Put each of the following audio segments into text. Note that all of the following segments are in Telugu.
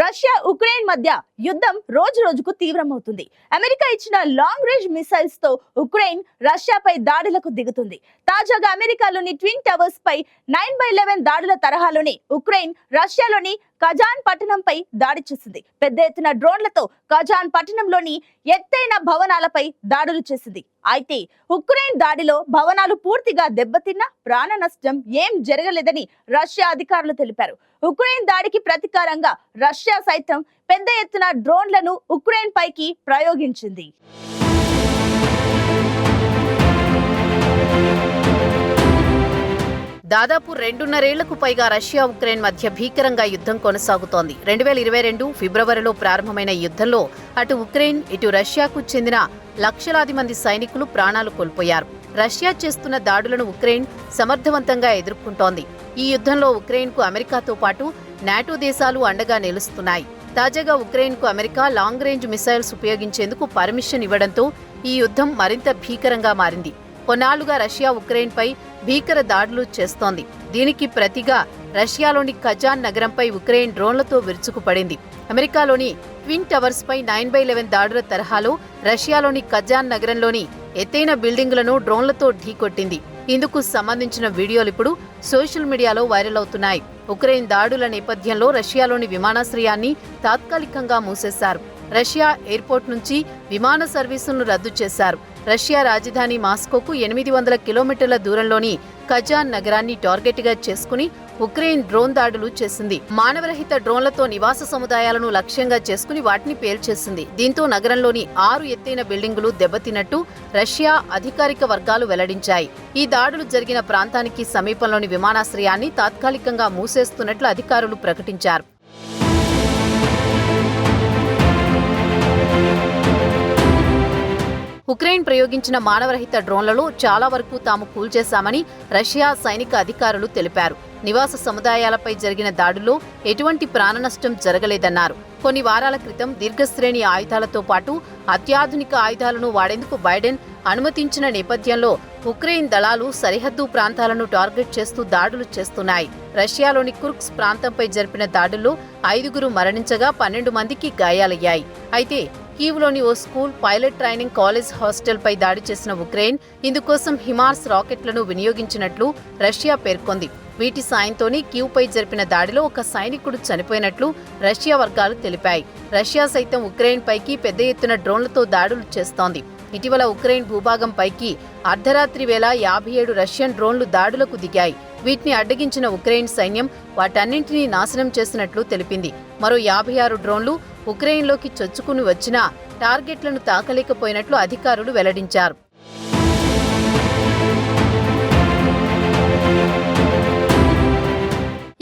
రష్యా ఉక్రెయిన్ మధ్య యుద్ధం రోజు రోజుకు తీవ్రమవుతుంది. అమెరికా ఇచ్చిన లాంగ్ రేంజ్ మిసైల్స్తో ఉక్రెయిన్ రష్యాపై దాడులకు దిగుతుంది. తాజాగా అమెరికాలోని ట్విన్ టవర్స్ పై నైన్ బై లెవెన్ దాడుల తరహాలోనే ఉక్రెయిన్ రష్యాలోని కజాన్ పట్టణంపై దాడి చేసింది. పెద్ద ఎత్తున డ్రోన్లతో కజాన్ పట్టణంలోని ఎత్తైన భవనాలపై దాడులు చేసింది. అయితే ఉక్రెయిన్ దాడిలో భవనాలు పూర్తిగా దెబ్బతిన్నా ప్రాణ నష్టం ఏం జరగలేదని రష్యా అధికారులు తెలిపారు. ఉక్రెయిన్ దాడికి ప్రతీకారంగా రష్యా సైతం పెద్ద ఎత్తున డ్రోన్లను ఉక్రెయిన్ పైకి ప్రయోగించింది. దాదాపు రెండున్నరేళ్ళకు పైగా రష్యా ఉక్రెయిన్ మధ్య భీకరంగా యుద్ధం కొనసాగుతోంది. రెండు వేల ఇరవై రెండు ఫిబ్రవరిలో ప్రారంభమైన యుద్ధంలో అటు ఉక్రెయిన్ ఇటు రష్యాకు చెందిన లక్షలాది మంది సైనికులు ప్రాణాలు కోల్పోయారు. రష్యా చేస్తున్న దాడులను ఉక్రెయిన్ సమర్థవంతంగా ఎదుర్కొంటోంది. ఈ యుద్ధంలో ఉక్రెయిన్కు అమెరికాతో పాటు నాటో దేశాలు అండగా నిలుస్తున్నాయి. తాజాగా ఉక్రెయిన్కు అమెరికా లాంగ్ రేంజ్ మిసైల్స్ ఉపయోగించేందుకు పర్మిషన్ ఇవ్వడంతో ఈ యుద్ధం మరింత భీకరంగా మారింది. కొన్నాళ్ళుగా రష్యా ఉక్రెయిన్పై భీకర దాడులు చేస్తోంది. దీనికి ప్రతిగా రష్యాలోని ఖజాన్ నగరంపై ఉక్రెయిన్ డ్రోన్లతో విరుచుకుపడింది. అమెరికాలోని ట్విన్ టవర్స్పై నైన్ బై లెవెన్ దాడుల తరహాలో రష్యాలోని ఖజాన్ నగరంలోని ఎత్తైన బిల్డింగులను డ్రోన్లతో ఢీకొట్టింది. ఇందుకు సంబంధించిన వీడియోలు ఇప్పుడు సోషల్ మీడియాలో వైరల్ అవుతున్నాయి. ఉక్రెయిన్ దాడుల నేపథ్యంలో రష్యాలోని విమానాశ్రయాన్ని తాత్కాలికంగా మూసేశారు. రష్యా ఎయిర్పోర్ట్ నుంచి విమాన సర్వీసులను రద్దు చేశారు. రష్యా రాజధాని మాస్కోకు ఎనిమిది వందల కిలోమీటర్ల దూరంలోని కజాన్ నగరాన్ని టార్గెట్గా చేసుకుని ఉక్రెయిన్ డ్రోన్ దాడులు చేసింది. మానవరహిత డ్రోన్లతో నివాస సముదాయాలను లక్ష్యంగా చేసుకుని వాటిని పేల్చేసింది. దీంతో నగరంలోని ఆరు ఎత్తైన బిల్డింగులు దెబ్బతిన్నట్టు రష్యా అధికారిక వర్గాలు వెల్లడించాయి. ఈ దాడులు జరిగిన ప్రాంతానికి సమీపంలోని విమానాశ్రయాన్ని తాత్కాలికంగా మూసేస్తున్నట్లు అధికారులు ప్రకటించారు. ఉక్రెయిన్ ప్రయోగించిన మానవరహిత డ్రోన్లలో చాలా వరకు తాము కూల్చేశామని రష్యా సైనిక అధికారులు తెలిపారు. నివాస సముదాయాలపై జరిగిన దాడుల్లో ఎటువంటి ప్రాణనష్టం జరగలేదన్నారు. కొన్ని వారాల క్రితం దీర్ఘశ్రేణి ఆయుధాలతో పాటు అత్యాధునిక ఆయుధాలను వాడేందుకు బైడెన్ అనుమతించిన నేపథ్యంలో ఉక్రెయిన్ దళాలు సరిహద్దు ప్రాంతాలను టార్గెట్ చేస్తూ దాడులు చేస్తున్నాయి. రష్యాలోని కుర్క్స్ ప్రాంతంపై జరిపిన దాడుల్లో ఐదుగురు మరణించగా పన్నెండు మందికి గాయాలయ్యాయి. అయితే కీవ్లోని ఓ స్కూల్ పైలట్ ట్రైనింగ్ కాలేజ్ హాస్టల్పై దాడి చేసిన ఉక్రెయిన్ ఇందుకోసం హిమార్స్ రాకెట్లను వినియోగించినట్లు రష్యా పేర్కొంది. వీటి సాయంతోనే క్యూపై జరిపిన దాడిలో ఒక సైనికుడు చనిపోయినట్లు రష్యా వర్గాలు తెలిపాయి. రష్యా సైతం ఉక్రెయిన్ పైకి పెద్ద ఎత్తున డ్రోన్లతో దాడులు చేస్తోంది. ఇటీవల ఉక్రెయిన్ భూభాగం పైకి అర్ధరాత్రి వేళ యాభై ఏడు రష్యన్ డ్రోన్లు దాడులకు దిగాయి. వీటిని అడ్డగించిన ఉక్రెయిన్ సైన్యం వాటన్నింటినీ నాశనం చేసినట్లు తెలిపింది. మరో యాభై ఆరు డ్రోన్లు ఉక్రెయిన్లోకి చొచ్చుకుని వచ్చినా టార్గెట్లను తాకలేకపోయినట్లు అధికారులు వెల్లడించారు.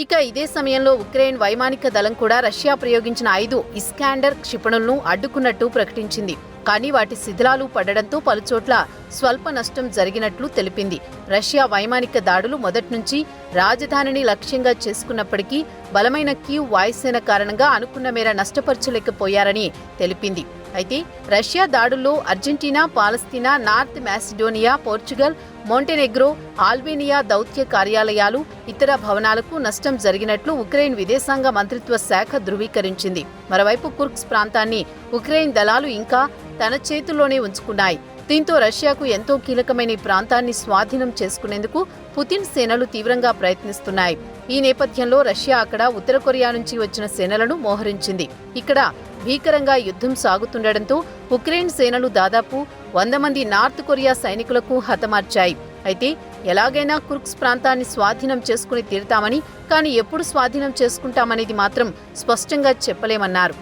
ఇక ఇదే సమయంలో ఉక్రెయిన్ వైమానిక దళం కూడా రష్యా ప్రయోగించిన ఐదు ఇస్కాండర్ క్షిపణులను అడ్డుకున్నట్టు ప్రకటించింది. కానీ వాటి శిథిలాలు పడడంతో పలుచోట్ల స్వల్ప నష్టం జరిగినట్లు తెలిపింది. రష్యా వైమానిక దాడులు మొదట్నుంచి రాజధానిని లక్ష్యంగా చేసుకున్నప్పటికీ బలమైన కీవ్ వాయుసేన కారణంగా అనుకున్న మేర నష్టపరచలేకపోయారని తెలిపింది. అయితే రష్యా దాడుల్లో Argentina Palestine North Macedonia Portugal Montenegro Albania దౌత్య కార్యాలయాలు ఇతర భవనాలకు నష్టం జరిగినట్లు ఉక్రెయిన్ విదేశాంగ మంత్రిత్వ శాఖ ధృవీకరించింది. మరోవైపు కుర్క్స్ ప్రాంతాన్ని ఉక్రెయిన్ దళాలు ఇంకా తన చేతుల్లోనే ఉంచుకున్నాయి. దీంతో రష్యాకు ఎంతో కీలకమైన ఈ ప్రాంతాన్ని స్వాధీనం చేసుకునేందుకు పుతిన్ సేనలు తీవ్రంగా ప్రయత్నిస్తున్నాయి. ఈ నేపథ్యంలో రష్యా అక్కడ ఉత్తర కొరియా నుంచి వచ్చిన సేనలను మోహరించింది. ఇక్కడ భీకరంగా యుద్ధం సాగుతుండటంతో ఉక్రెయిన్ సేనలు దాదాపు వంద మంది నార్త్ కొరియా సైనికులకు హతమార్చాయి. అయితే ఎలాగైనా కుర్క్స్ ప్రాంతాన్ని స్వాధీనం చేసుకుని తీరుతామని కానీ ఎప్పుడు స్వాధీనం చేసుకుంటామనేది మాత్రం స్పష్టంగా చెప్పలేమన్నారు.